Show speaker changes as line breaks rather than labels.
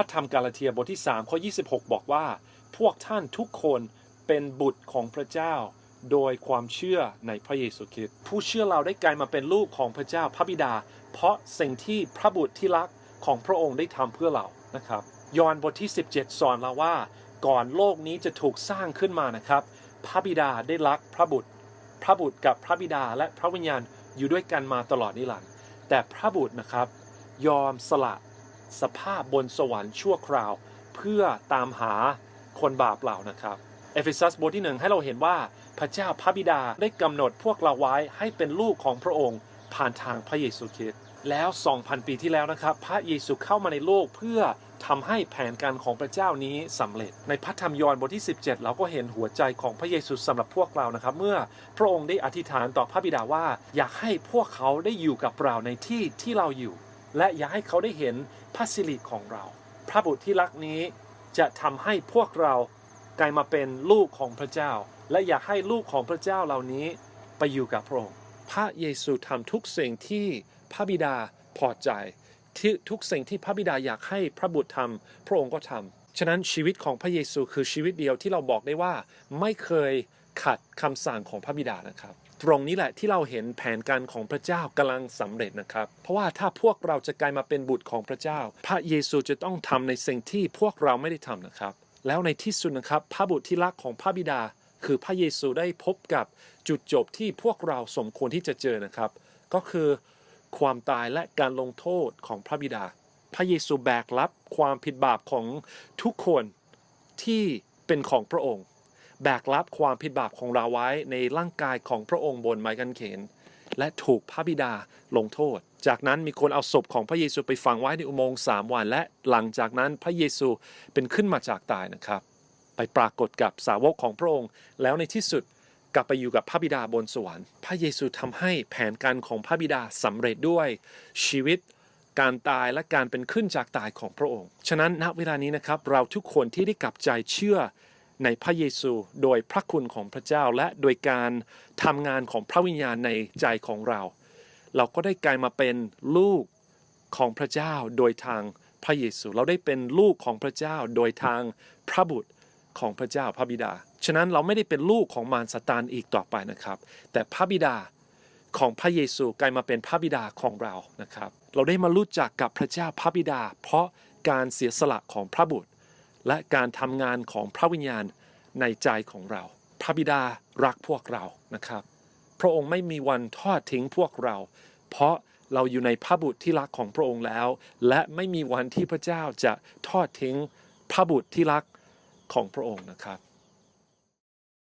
ระธรรมกาลาเทียบทที่3ข้อ26 บอกว่า พวกท่านทุกคนเป็นบุตรของพระเจ้า โดยความเชื่อในพระเยซูคริสต์ผู้เชื่อเราได้กลายมาเป็นลูกของพระเจ้าพระบิดา เพราะสิ่งที่พระบุตรที่รักของพระองค์ได้ทำเพื่อเรานะครับ ยอห์นบทที่ 17 สอนเราว่า ก่อนโลกนี้จะถูกสร้างขึ้นมานะครับ พระบิดาได้รักพระบุตร พระบุตรกับพระบิดาและพระวิญญาณอยู่ด้วยกันมาตลอดนิรันดร์แต่พระบุตรนะครับ ยอมสละ สภาพบนสวรรค์ชั่วคราว เพื่อตามหาคนบาปเหล่านะครับ เอเฟซัสบทที่หนึ่งให้เราเห็นว่าพระเจ้าพระบิดาได้กำหนดพวกเราไว้ให้เป็นลูกของพระองค์ ผ่านทางพระเยซูคริสต์แล้ว 2,000 ปีที่แล้วนะครับ พระเยซูเข้ามาในโลกเพื่อทำให้แผนการของพระเจ้านี้สำเร็จ ในพระธรรมยอห์นบทที่ 17 เราก็เห็นหัวใจของพระเยซูสำหรับพวกเรานะครับ เมื่อพระองค์ได้อธิษฐานต่อพระบิดาว่า อยากให้พวกเขาได้อยู่กับเราในที่ที่เราอยู่ และอยากให้เขาได้เห็นพระสิริของเรา พระบุตรที่รักนี้จะทำให้พวกเรากลายมาเป็นลูกของพระเจ้า และอยากให้ลูกของพระเจ้าเหล่านี้ไปอยู่กับพระองค์ พระเยซูทำทุกสิ่งที่พระบิดาพอใจที่ทุกสิ่งที่พระบิดาอยากให้พระบุตรทำพระองค์ก็ทำฉะนั้นชีวิตของพระเยซูคือชีวิตเดียวที่เราบอกได้ว่าไม่เคย ขัดคำสั่งของพระบิดานะครับ ตรงนี้แหละที่เราเห็นแผนการของพระเจ้ากำลังสำเร็จนะครับ เพราะว่าถ้าพวกเราจะกลายมาเป็นบุตรของพระเจ้า พระเยซูจะต้องทำในสิ่งที่พวกเราไม่ได้ทำนะครับ แล้วในที่สุดนะครับ พระบุตรที่รักของพระบิดา คือพระเยซูได้พบกับจุดจบที่พวกเราสมควรที่จะเจอนะครับ ก็คือความตายและการลงโทษของพระบิดา พระเยซูแบกรับความผิดบาปของทุกคนที่เป็นของพระองค์ แบกรับความผิดบาปของเราไว้ในร่างกายของพระองค์บนไม้กางเขน และถูกพระบิดาลงโทษ จากนั้นมีคนเอาศพของพระเยซูไปฝังไว้ในอุโมงค์สามวัน และหลังจากนั้นพระเยซูเป็นขึ้นมาจากตายนะครับ ไปปรากฏกับสาวกของพระองค์ แล้วในที่สุดกลับไปอยู่กับพระบิดาบนสวรรค์ พระเยซูทำให้แผนการของพระบิดาสำเร็จด้วยชีวิตการตายและการเป็นขึ้นจากตายของพระองค์ ฉะนั้นณเวลานี้นะครับเราทุกคนที่ได้กลับใจเชื่อ ในพระเยซูโดยพระคุณของพระเจ้าและโดยการทำงานของพระวิญญาณในใจของเรา เราก็ได้กลายมาเป็นลูกของพระเจ้าโดยทางพระเยซู เราได้เป็นลูกของพระเจ้าโดยทางพระบุตรของพระเจ้าพระบิดา ฉะนั้นเราไม่ได้เป็นลูกของมารซาตานอีกต่อไปนะครับ แต่พระบิดาของพระเยซูกลายมาเป็นพระบิดาของเรานะครับ เราได้มารู้จักกับพระเจ้าพระบิดา เพราะการเสียสละของพระบุตร และการทำงานของพระวิญญาณในใจของเรา พระบิดารักพวกเรานะครับ พระองค์ไม่มีวันทอดทิ้งพวกเรา เพราะเราอยู่ในพระบุตรที่รักของพระองค์แล้ว และไม่มีวันที่พระเจ้าจะทอดทิ้งพระบุตรที่รักของพระองค์นะครับ